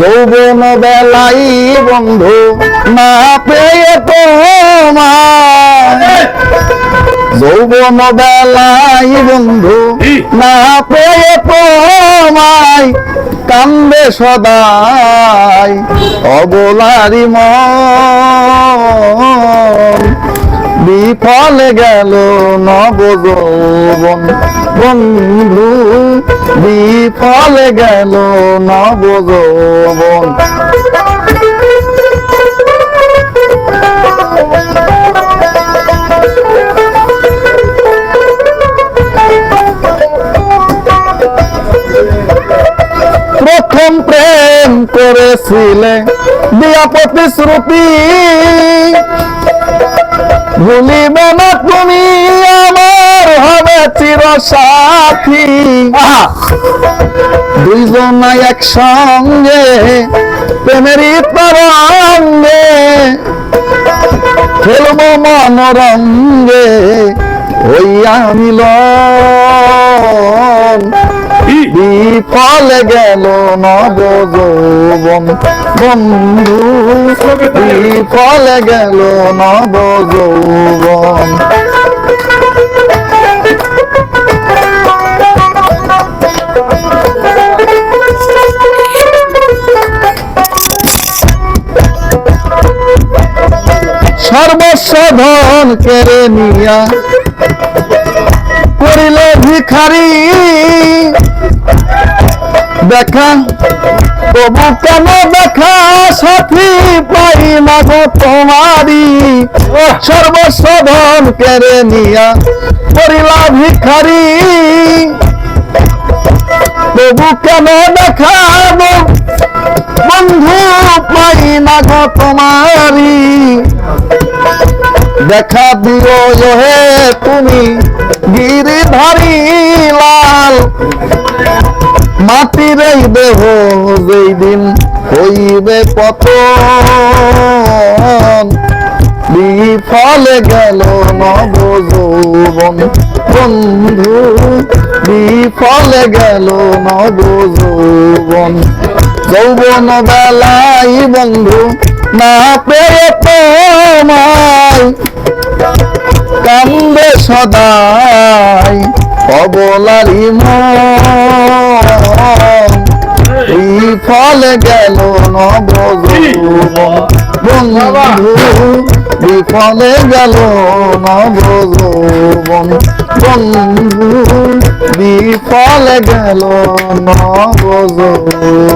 যৌবন বেলাই বন্ধু না পেয়ে তোমায়। যৌবন বেলাই বন্ধু না পেয়ে তোমায়। কান্দে সদাই অবলারি মন বিফলে গেল নব যৌবন বন্ধু বিফলে গেল নব যৌবন প্রথম প্রেম করেছিলে দিয়া প্রতিশ্রুতি ভুলিবে না তুমি আমার হবে চির সাথী দুইজনাই একসঙ্গে, প্রেমেরই তরঙ্গে, খেলব মনোরঙ্গে হইয়া মিলন বিফলে গেল নব যৌবন। বন্ধু বিফলে গেল নব যৌবন। সর্বস্ব ধন কেড়ে নিয়া করিলে ভিখারি দেখা তবু কেন দেখা সাথী পাই না গো তোমারি সর্বস্ব ধন কেড়ে নিয়া করিলা ভিখারি তবু কেন দেখা গো বন্ধু পাই না গো তোমারি দেখা দিও হে তুমি গিরিধারী লাল মাটির এই দেহ যেই দিন হইবে পত বিফলে গেল নব যৌবন বন্ধু, বিফলে গেল নব যৌবন যৌবন বেলাই বন্ধু, না পেয়ে তোমায়। কান্দে সদাই অবলারি এই বিফল গেল বন্ধু বিফলে গেল নবজৌবন বন্ধু বিফলে গেল নবজৌবন